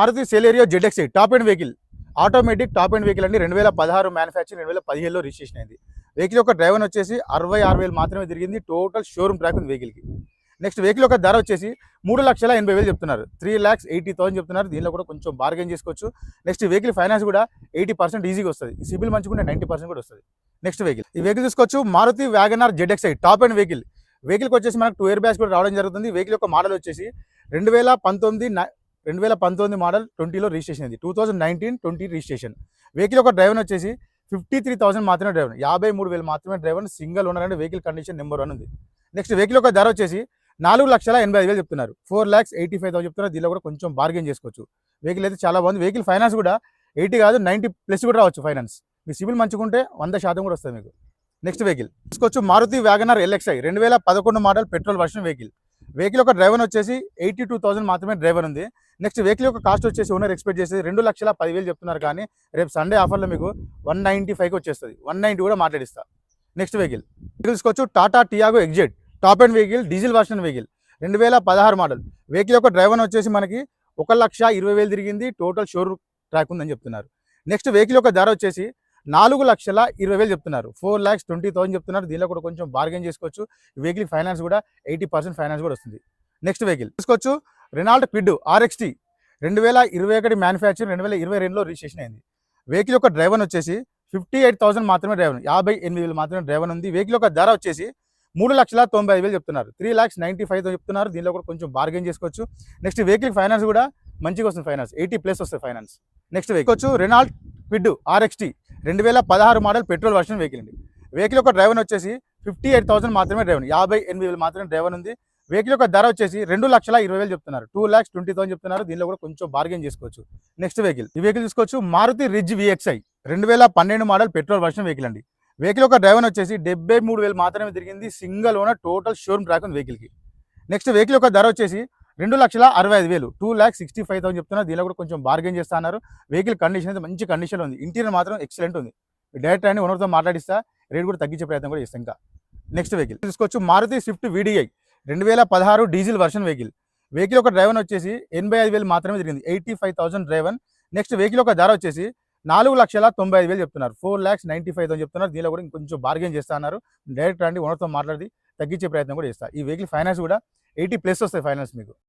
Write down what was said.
Maruti Celerio ZX top end vehicle. Automatic top end vehicle అండి రెండు వేల పదహారు మ్యానుఫ్యాక్చర్ రెండు వేల పదిహేనులో రిజిస్ట్రేషన్ అయింది. వెహికల్ యొక్క డ్రైవర్ వచ్చేసి అరవై ఆరు వేలు మాత్రమే తిరిగింది. టోటల్ షోరూమ్ ట్రాక్ ఉంది వెహికల్కి. నెక్స్ట్ వెహికల్ యొక్క ధర వచ్చేసి మూడు లక్షల ఎనభై వేలు చెప్తున్నారు. త్రీ ల్యాక్స్ ఎయిటీ థౌసండ్ చెప్తున్నారు. దీనిలో కూడా కొంచెం బార్గెన్ చేసుకోవచ్చు. నెక్స్ట్ వెహికల్ ఫైనాన్స్ కూడా ఎయిటీ పర్సెంట్ ఈజీగా వస్తుంది. ఈ సిబిల్ మంచిగా నైంటీ పర్సెంట్ కూడా వస్తుంది. Next vehicle. ఈ వెహికల్ తీసుకోవచ్చు Maruti WagonR ZXI top end vehicle. వెహికల్కి వచ్చేసి మనకు టూ ఇయర్ బ్యాగ్స్ కూడా రావడం జరుగుతుంది. వెహికల్ యొక్క మోడల్ వచ్చేసి రెండు వేల పంతొమ్మిది రెండు వేల పంతొమ్మిది మోడల్ ట్వంటీలో రిజిస్ట్రేషన్ అయింది. Two thousand nineteen twenty registration. Vehicle ఒక డ్రైవర్ వచ్చేసి ఫిఫ్టీ త్రీ థౌసండ్ మాత్రమే డ్రైవర్. యాభై మూడు వేలు మాత్రమే డ్రైవర్ సింగిల్ ఓనర్ అంటే వెహికల్ కండిషన్ నెంబర్ వన్ ఉంది. నెక్స్ట్ వెహికల్ ఒక ధర వచ్చేసి నాలుగు లక్షల ఎనభై ఐదు వేలు చెప్తున్నారు. Four lakhs eighty five thousand చెప్తున్నారు. దీనిలో కూడా కొంచెం బార్గెన్ చేసుకోవచ్చు. వెహికల్ అయితే చాలా బాగుంది. వెహికల్ ఫైనాన్స్ కూడా ఎయిటీ కాదు నైంటీ ప్లస్ కూడా రావచ్చు ఫైనాన్స్. మీ సిబిల్ మంచుకుంటే వంద శాతం కూడా వస్తుంది మీకు. Next vehicle. తీసుకోవచ్చు మారుతి వ్యాగనర్ ఎల్ఎక్స్ఐ రెండు వేల పదకొండు model petrol version vehicle. Vehicle యొక్క డ్రైవర్ వచ్చేసి ఎయిటీ టూ థౌసండ్ మాత్రమే డ్రైవర్ ఉంది. నెక్స్ట్ వెహికల్ యొక్క కాస్ట్ వచ్చేసి ఓనర్ ఎక్స్పెక్ట్ చేసేది రెండు లక్షల పదివేలు చెప్తున్నారు కానీ రేపు సండే ఆఫర్లో మీకు వన్ నైంటీ ఫైవ్కి వచ్చేస్తుంది. వన్ నైంటీ కూడా మాట్లాడిస్తా. Next vehicle vehicle Tata Tiago XZ top end vehicle diesel version vehicle రెండు వేల పదహారు మోడల్ వెహికల్ యొక్క డ్రైవర్ వచ్చేసి మనకి ఒక లక్ష ఇరవై వేలు తిరిగింది. టోటల్ షోరూమ్ ట్రాక్ ఉందని చెప్తున్నారు. నెక్స్ట్ వెహికల్ యొక్క ధర వచ్చేసి నాలుగు లక్షల ఇరవై వేలు చెప్తున్నారు. ఫోర్ ల్యాక్స్ ట్వంటీ థౌసండ్ చెప్తున్నారు. దీనిలో కూడా కొంచెం బార్గెన్ చేసుకోవచ్చు. వెహికల్ ఫైనాన్స్ కూడా ఎయిటీ పర్సెంట్ ఫైనాన్స్ కూడా వస్తుంది. నెక్స్ట్ వెహికల్ తీసుకోవచ్చు. రెనాల్డ్ క్విడ్ ఆర్ఎక్స్టీ రెండు వేల ఇరవై ఒకటి మ్యానుఫ్యాక్చర్ రెండు వేల ఇరవై రెండులో రిజిస్ట్రేషన్ అయింది. వెహికల్ యొక్క డ్రైవర్ వచ్చేసి ఫిఫ్టీ ఎయిట్ థౌసండ్ మాత్రమే డ్రైవర్ యాభై ఎనిమిది వేలు మాత్రమే డ్రైవర్ ఉంది. వెహికల్ యొక్క ధర వచ్చేసి మూడు లక్షల తొంభై ఐదు వేలు చెప్తున్నారు. త్రీ ల్యాక్స్ నైంటీ ఫైవ్ చెప్తున్నారు. దీనిలో కూడా కొంచెం బార్గెన్ చేసుకోవచ్చు. నెక్స్ట్ వెహికల్ ఫైనాన్స్ కూడా మంచిగా వస్తుంది ఫైనాన్స్ ఎయిటీ ప్లస్ వస్తుంది ఫైనాన్స్ నెక్స్ట్ వెహికల్ వచ్చు రెనాల్డ్ క్విడ్ ఆర్ఎక్స్టీ రెండు వేల పదహారు మోడల్ పెట్రోల్ వర్షన్ వెహికల్ అండి. వెహికల్ యొక్క డ్రైవర్ వచ్చేసి ఫిఫ్టీ ఎయిట్ థౌసండ్ మాత్రమే డ్రైవర్ యాభై ఎనిమిది వేలు మాత్రమే డ్రైవర్ ఉంది. వెహికల్ యొక్క ధర వచ్చేసి రెండు లక్షల ఇరవై వేలు చెప్తున్నారు. టూ ల్యాక్స్ ట్వంటీ థౌసండ్ చెప్తున్నారు. దీనిలో కూడా కొంచెం బార్గెన్ చేసుకోవచ్చు. నెక్స్ట్ వెహికల్ ఈ వెహికల్ తీసుకోవచ్చు మారుతి రిజ్ విఎక్స్ఐ రెండు వేల పన్నెండు మోడల్ పెట్రోల్ వర్షన్ వెహికల్ అండి. వెహికల్ యొక్క డ్రైవర్ వచ్చేసి డెబ్బై మూడు వేలు మాత్రమే తిరిగింది. Single owner total showroom track ఉంది వెహికల్కి నెక్స్ట్ వెహికల్ యొక్క ధర వచ్చేసి రెండు లక్షల అరవై ఐదు వేలు. Two lakhs sixty five thousand చెప్తున్నారు. దీనిలో కూడా కొంచెం బార్గెన్ చేస్తా అన్నారు. వెహికల్ కండిషన్ అయితే మంచి కండిషన్ ఉంది. ఇంటీరియర్ మాత్రం ఎక్సలెంట్ ఉంది. డైరెక్ట్ అని ఓనర్తో మాట్లాడిస్తా. రేట్ కూడా తగ్గించే ప్రయత్నం కూడా చేస్తాం ఇంకా. నెక్స్ట్ వెహికల్ తీసుకోవచ్చు మారుతి స్విఫ్ట్ వీడిఐ రెండు వేల పదహారు డీజిల్ వర్షన్ వెహికల్ వెహికల్ ఒక డ్రైవర్ వచ్చేసి ఎనభై ఐదు వేలు మాత్రమే తిరిగింది. Eighty five thousand driver next vehicle ఒక ధర వచ్చేసి నాలుగు లక్షల తొంభై ఐదు వేలు చెప్తున్నారు. Four lakhs ninety five thousand చెప్తున్నారు. దీనిలో కూడా ఇంకొంచెం బార్గెన్ చేస్తున్నారు డైరెక్ట్ రండి ఓనర్తో మాట్లాడి తగ్గించే ప్రయత్నం కూడా చేస్తా. ఈ వెహికల్ ఫైనాన్స్ కూడా ఎయిటీ ప్లస్ వస్తాయి ఫైనాన్స్ మీకు.